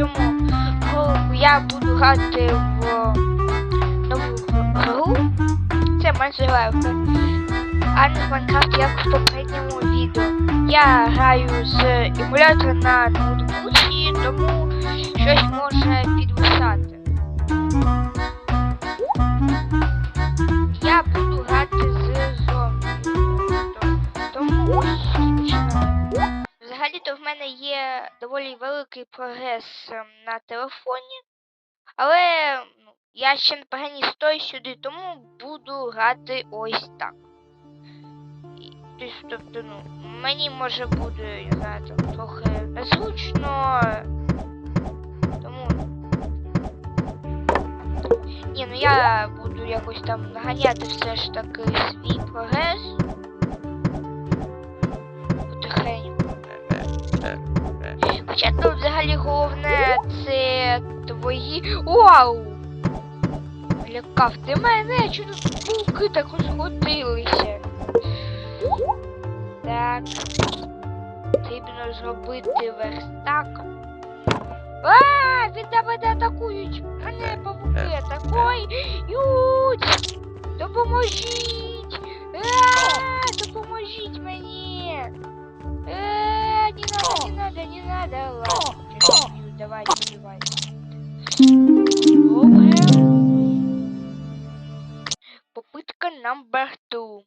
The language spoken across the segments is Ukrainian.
цьому я буду грати в нову гру. Це Minecraft. А не в Minecraft, як в попередньому відео. Я граю з емулятора на ноутбуці, тому щось може доволі великий прогрес ем, на телефоні. Але ну, я ще не переністою сюди, тому буду грати ось так. Тобто, ну, мені може буде, там, трохи незручно. Тому. Ні, ну я буду якось там наганяти все ж таки свій прогрес. Хоча тут взагалі головне це твої. Вау! Лякав ти мене, чи тут булки так розходилися. Так. Потрібно зробити верстак. А, від тебе атакують! Мене павуки атакують! Допоможіть! А, допоможіть мені! надо, не надо. Ладно, сейчас давай, убивай. Попытка номер two.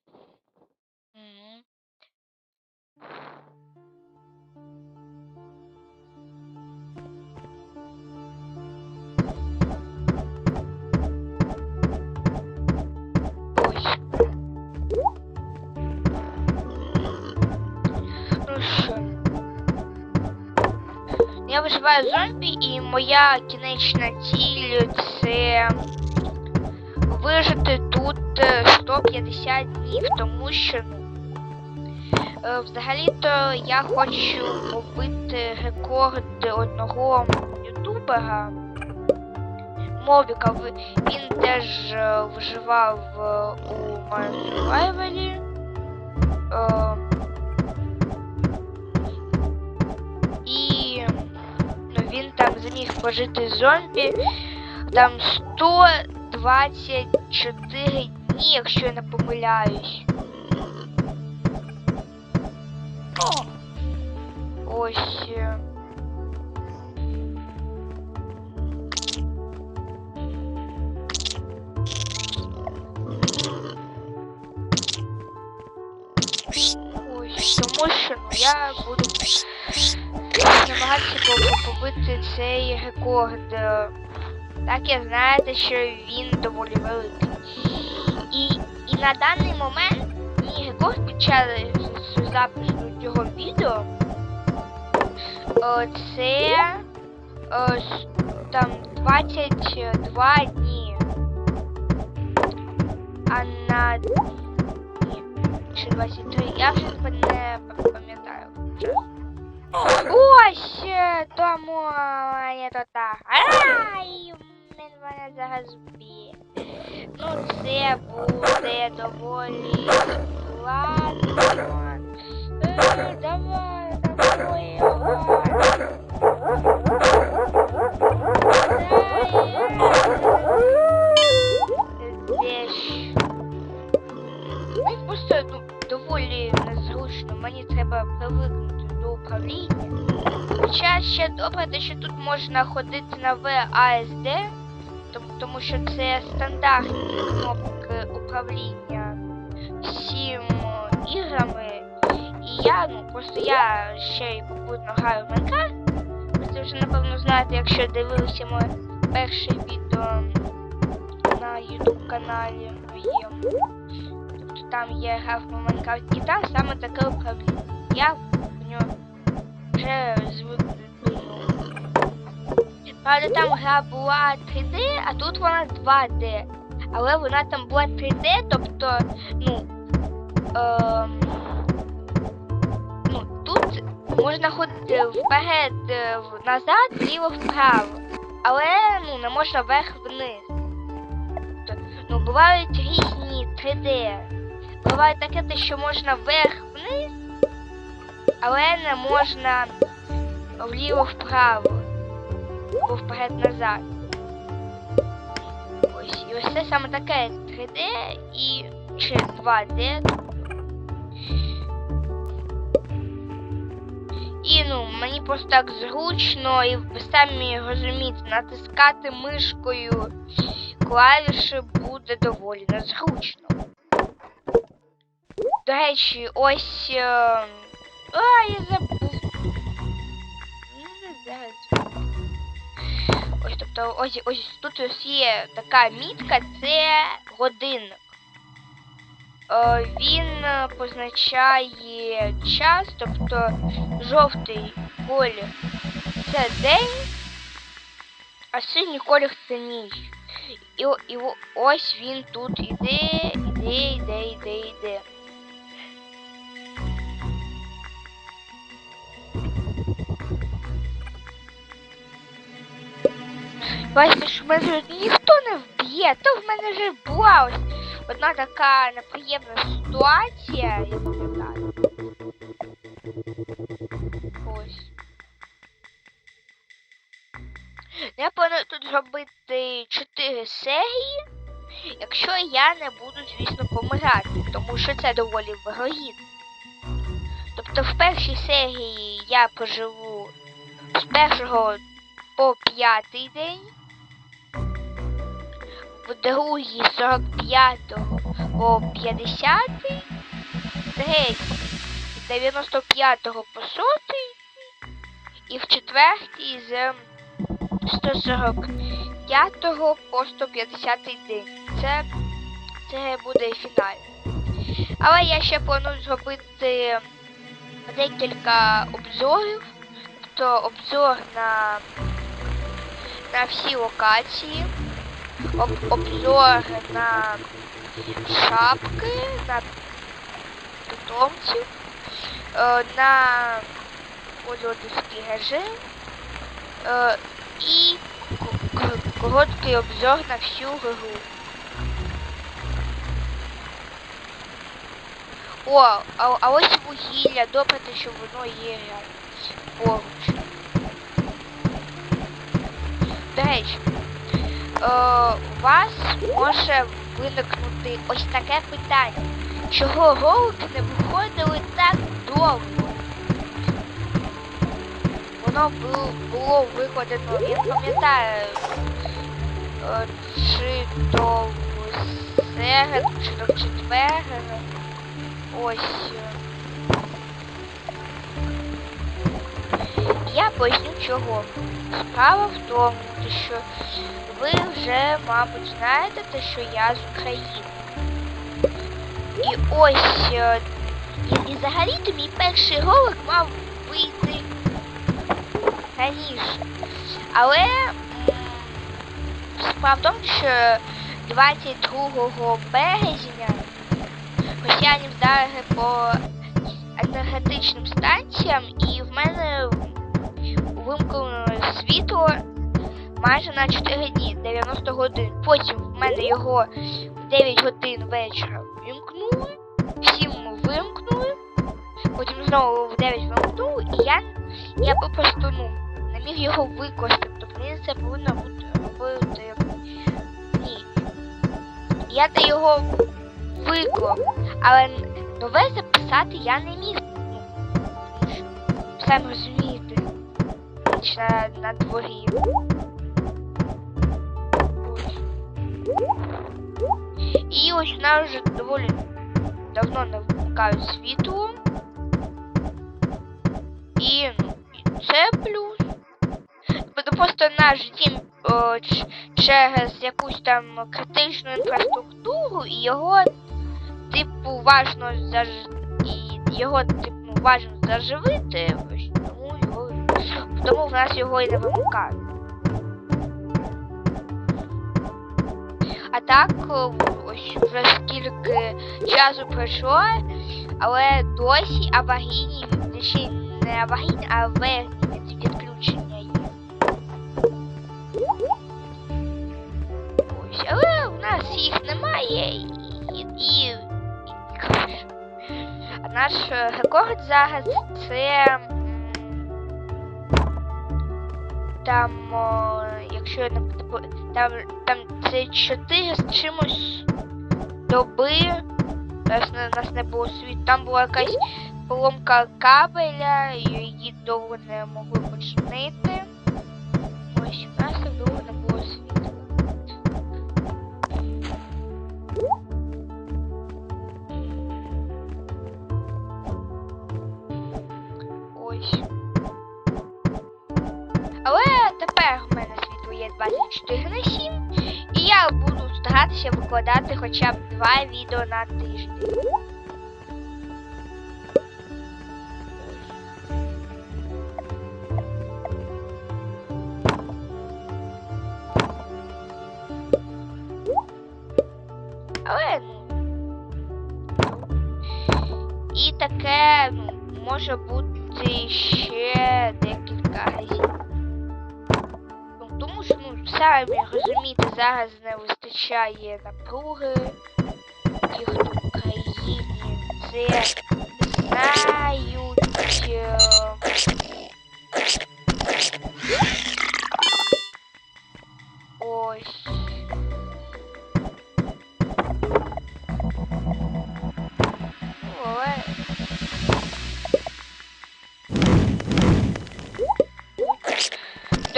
Я зомбі, і моя кінечна ціль це вижити тут е, 150 днів, тому що ну, е, взагалі-то я хочу побити рекорд одного ютубера. Мовіка, він теж е, виживав е, у Survival. Він там зміг пожити зомбі. Там 124 дні, якщо я не помиляюсь. Ось. е. Ось, тому що я буду побити цей рекорд. Так я знаєте, що він доволі великий. І, і на даний момент мій рекорд під час запису цього відео це там 22 дні. А на ні, чи 23, я вже не пам- пам'ятаю. Ось е, тому я то так. Ай, мене зараз б'є. Ну, це буде доволі ладно. Е, давай, давай просто ну, доволі незручно. Мені треба привикнути управління. Хоча ще добре, те, що тут можна ходити на VASD, тому, що це стандартні кнопки управління всім іграми. І я, ну просто я ще й попутно граю в Майнкрафт. Ви це вже напевно знаєте, якщо дивилися моє перше відео на YouTube каналі моєму. Тобто там я грав в Майнкрафт і там саме таке управління. Я вже звик. Правда, там гра була 3D, а тут вона 2D. Але вона там була 3D, тобто, ну. Ем, ну, тут можна ходити вперед, е, назад, вліво, вправо. Але ну, не можна вверх-вниз. Тобто, ну, бувають різні 3D. Буває таке, що можна вверх-вниз, але не можна вліво-вправо. або вперед-назад. Ось, і ось це саме таке 3D і чи 2D. І ну, мені просто так зручно, і ви самі розумієте, натискати мишкою клавіші буде доволі незручно. До речі, ось. е, А, я забув. Ось, тобто, ось, ось тут ось є така мітка, це годинник. Е, Він позначає час, тобто жовтий колір це день, а синій колір це ніч. І, і ось він тут іде, іде, іде, іде, іде. Бачите, що мене ніхто не вб'є, то в мене вже була ось одна така неприємна ситуація, я пам'ятаю. Ось. Я планую тут зробити 4 серії, якщо я не буду, звісно, помирати, тому що це доволі вигогідно. Тобто в першій серії я поживу з першого по п'ятий день, в другій з 45 по 50, третій з 95 по 100 і в четвертій з 145 по 150 день. Це, це буде фінал. Але я ще планую зробити декілька обзорів. Тобто обзор на, на всі локації, об, обзор на шапки, на питомців, е, на польотівський режим е, і короткий обзор на всю гру. О, а, а ось вугілля, добре, те, що воно є поруч. До речі, у вас може виникнути ось таке питання. Чого голуби не виходили так довго? Воно було, викладено, я пам'ятаю, е, чи то в середу, чи в четвер. Ось. е. Я поясню чого. Справа в тому, що ви вже, мабуть, знаєте, те, що я з України. І ось е, і, і взагалі-то мій перший ролик мав вийти раніше. Але справа в тому, що 22 березня росіяни вдарили по енергетичним станціям і в мене вимкнуло світло майже на 4 дні, 90 годин. Потім в мене його в 9 годин вечора вимкнули, всім вимкнули, потім знову в 9 вимкнули, і я, я попросту ну, не міг його використати. Тобто мені це повинно бути робити ні. Я то його виклав, але нове записати я не міг. Ну, самі розумієте, ніч на, дворі. Ось. І ось вона вже доволі давно не вмикають світло. І ну, це плюс. Просто наш дім о, через якусь там критичну інфраструктуру і його типу важно заж... і його типу важно заживити, ось його тому в нас його і не вимикають. А так, ось вже скільки часу пройшло, але досі аварійні, точніше не аварійні, а аварійні від- відключення є. Ось, але в нас їх немає і, і, і. А наш е, рекорд зараз це там, о, якщо я не там, там це 4 з чимось доби. Нас, у нас не було світ. Там була якась поломка кабеля, і її довго не могли починити. Ось у нас довго не викладати хоча б два відео на тиждень. Але ну. І таке ну, може бути ще декілька разів. Ну, тому що, ну, самі розумієте, зараз не вистачає напруги. Ті, хто в Україні це знають. е, Ось.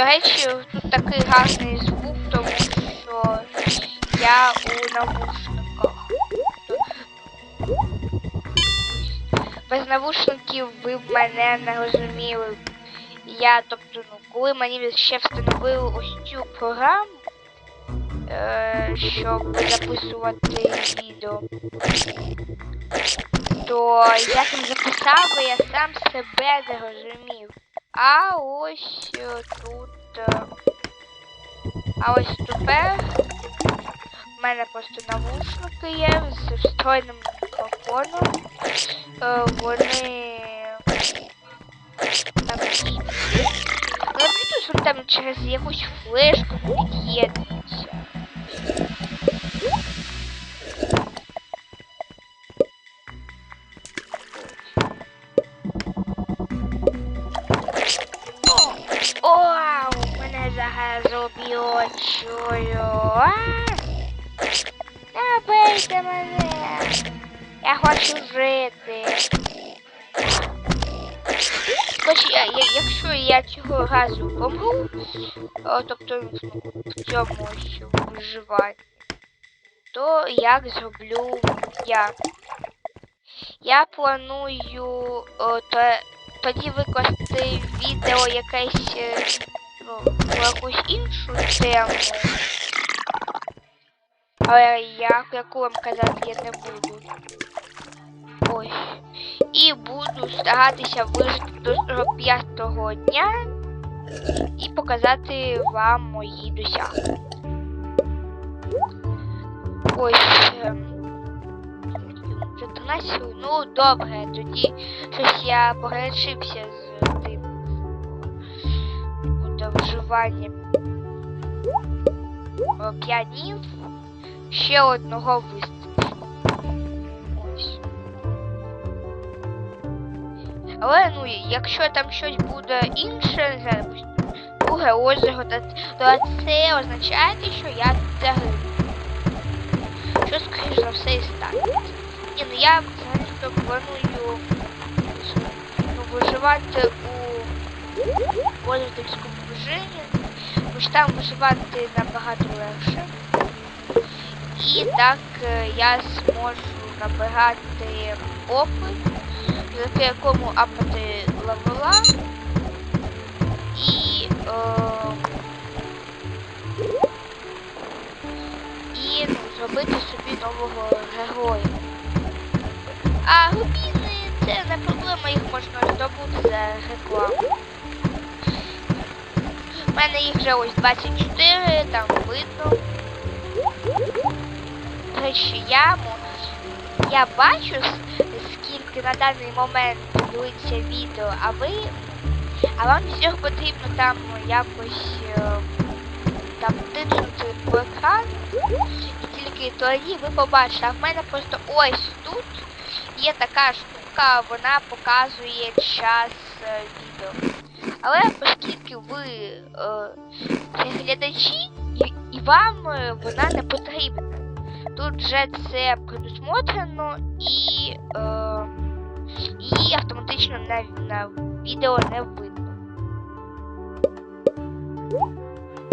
Речі, тут такий гарний звук, тому що я у навушниках. Без навушників ви б мене не розуміли. Я, тобто, ну, коли мені ще встановили ось цю програму, е, щоб записувати відео, то я там записав, і я сам себе не розумів. А ось е, тут. Е, А ось тепер в мене просто навушники є з встроєним мікрофоном. Е, Вони там і- там через якусь флешку під'єднуються. Разу помру, тобто ну, в цьому виживанні, то як зроблю я? Я планую о, то, тоді викласти відео якесь е, ну, якусь іншу тему. Але як, яку вам казати я не буду. І буду старатися вижити до 45-го дня і показати вам мої досягнення. Ось. ем, 14, ну добре, тоді щось я пограничився з тим буде вживання 5 днів. Ще одного вистачить. Але ну, якщо там щось буде інше, не друге озеро, то, це означає, що я загину. Що, скоріш за все, і станеться. Ні, ну я взагалі планую ну, виживати у розвитку режимі, бо ж там виживати набагато легше. І так е, я зможу набирати опит, завдяки якому апати левела і, е, і ну, зробити собі нового героя. А рубіни це не проблема, їх можна здобути за рекламу. У мене їх вже ось 24, там видно. Речі, я, мо- я бачу, скільки на даний момент дивиться відео, а ви. А вам всього потрібно там якось е, там тиснути по екрану. І тільки тоді ви побачите. А в мене просто ось тут є така штука, вона показує час е, відео. Але оскільки ви е, глядачі, і, і вам е, вона не потрібна. Тут же це предусмотрено і е, її автоматично на, на відео не видно.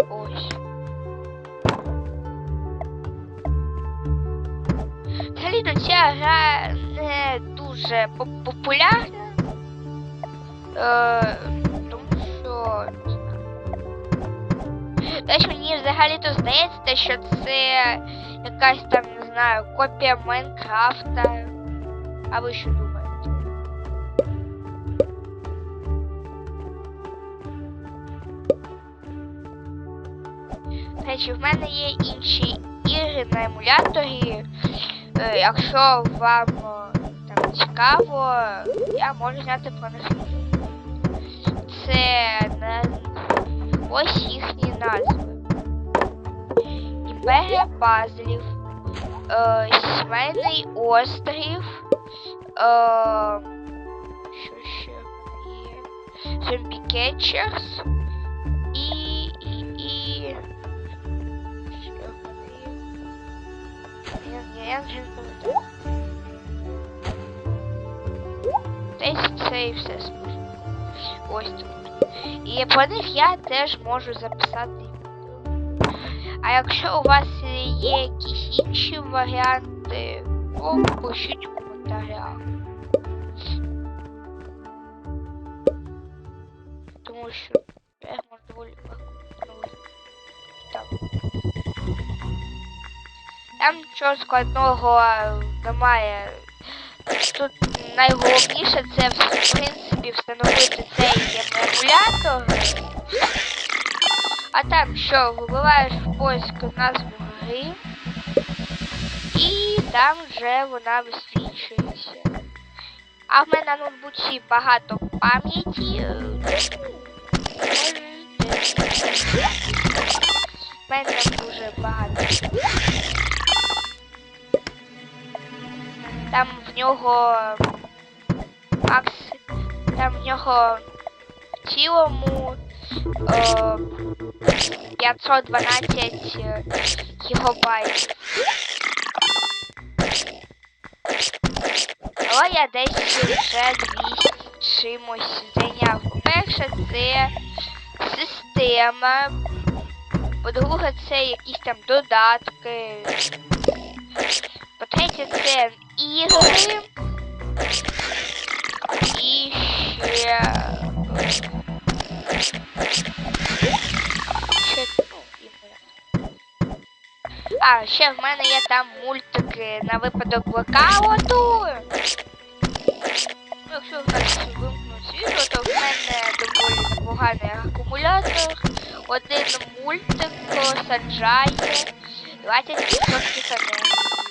Ось. Взагалі-то ця гра не дуже популярна. Е, тому що. Теж мені взагалі-то здається, що це якась там, не знаю, копія Майнкрафта. А ви що думаєте? Речі, в мене є інші ігри на емуляторі. Е, якщо вам е, там цікаво, я можу зняти про них. Це ось їхні назви. Імперія пазлів, е, сімейний острів, що ще є? Зомбі Кетчерс Десь це і все смішно. Ось тут. І про них я теж можу записати. А якщо у вас є якісь інші варіанти, то пишіть в коментарях. Тому що Там нічого складного немає. Тут найголовніше це в принципі встановити цей емулятор. А там що, вибиваєш в поиск назву гри і там вже вона висвічується. А в мене на ноутбуці багато пам'яті. е. В мене дуже багато. Там в нього Макс, там в нього в цілому е, 512 гігабайт. Але я десь вже 200 чимось зайняв. По-перше, це система. По-друге, це якісь там додатки. По-третє, це ігри. І ще. ну. А, ще в мене є там мультики на випадок блокауту. Ну, якщо нас вимкнуть світло, то в мене доволі непоганий акумулятор. Один мультик саджає 20% енергії.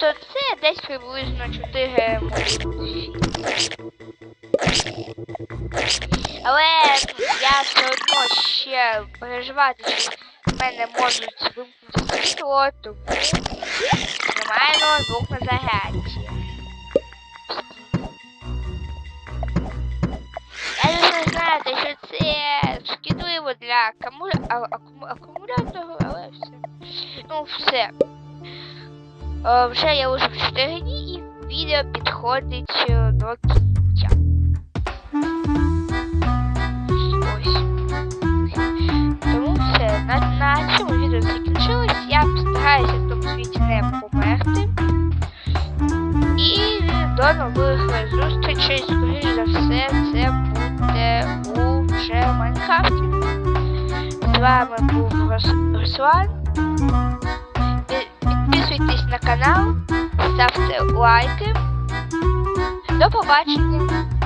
Тобто це десь приблизно 4. Але я все одно ще переживати, що в мене можуть вимкнути світло, тому нормально звук на зарядці. Я дуже знаю, що це шкідливо для акумулятору, але все. Ну, все. Е, вже я уже в 4 дні і відео підходить е, до кінця. Ось. Тому все. На, на цьому відео закінчилось. Я постараюся в тому світі не померти. І до нових зустрічей, скоріш за все, це буде у вже Майнкрафті. З вами був Рус- Руслан. На канал, ставте лайки. До побачення!